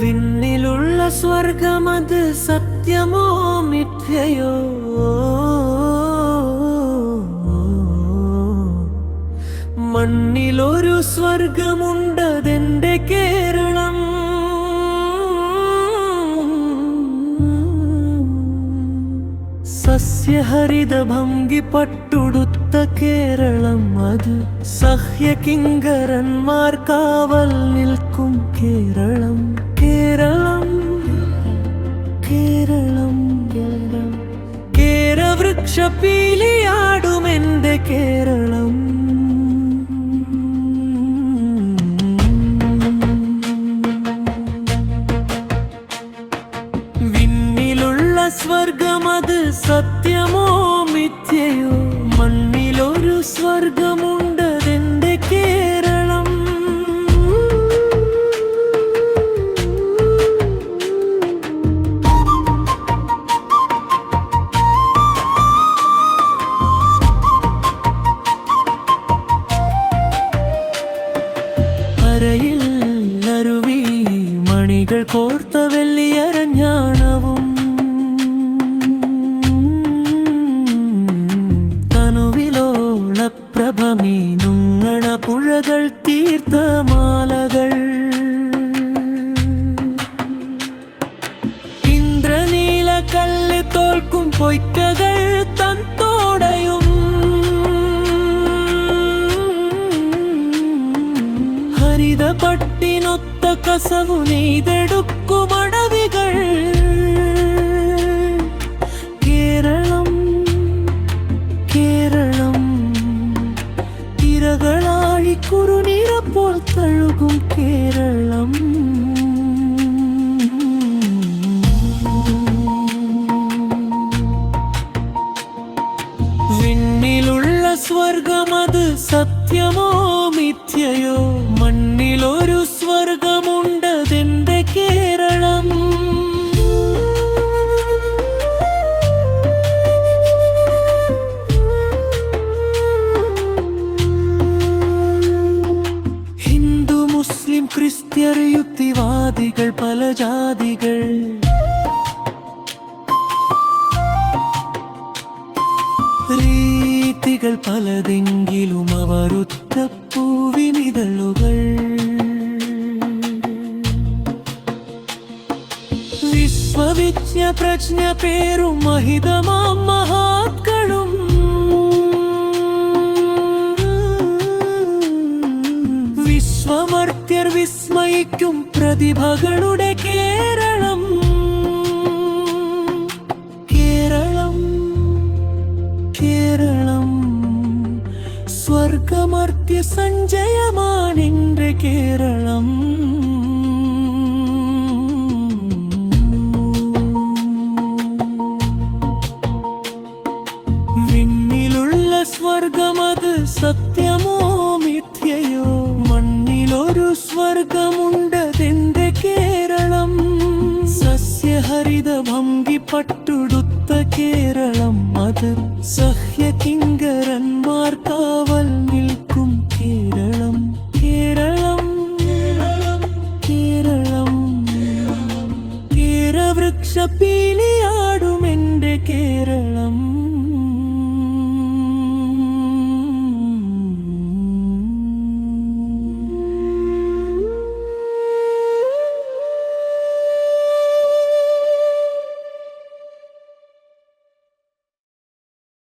വിണ്ണിലുള്ള സ്വർഗമത് സത്യമോ മിഥ്യയോ? മണ്ണിലൊരു സ്വർഗമുണ്ടതെന്റെ സസ്യഹരിത ഭംഗി പട്ടുടുത്ത കേരളം അത് സഹ്യകിങ്കരന്മാർ കാവൽ നിൽക്കും കേരളം. കേരളം. കേരളം. കേരവൃക്ഷ പീലിയാടും എന്റെ കേരളം. വിണ്ണിലുള്ള സ്വർഗമത് സത്യമോ മിഥ്യയോ? മണ്ണിലൊരു സ്വർഗമുണ്ടതെന്റെ കേരളം. അരയിൽ അരുവി മണികൾ കോർത്ത വെള്ളിയരഞ്ഞാണവും. കല്ല് തോൽക്കും പൊയ്ക്കകൾ തന്തോടയും ഹരിത പട്ടിനൊത്ത കസവു നെയ്തെടുക്കുമടവികൾ കേരളം കേരളം തിരകളാഴി കുറുനിറപ്പോൾ തഴുകും കേരളം സത്യമോ മിഥ്യയോ? മണ്ണിലൊരു സ്വർഗമുണ്ടതെന്റെ കേരളം. ഹിന്ദു മുസ്ലിം ക്രിസ്ത്യർ യുക്തിവാദികൾ പല ജാതികൾ. രീതികൾ പലതെങ്കിലും അവരുത്ത പൂവിനിതളുകൾ വിശ്വവിജ്ഞ പ്രജ്ഞ പേരും മഹിതമാം മഹാത്കളും. വിശ്വമർത്യർ വിസ്മയിക്കും പ്രതിഭകളുടെ കേര കേരളം സ്വർഗമർദ്യ സഞ്ജയമാണെന്റെ കേരളം. പട്ടുടുത്ത കേരളം അത് സഹ്യ കിങ്കരന്മാർ കാവൽ നിൽക്കും കേരളം. കേരളം. കേരളം. കേരവൃക്ഷ പീലിയാടും എന്റെ കേരളം.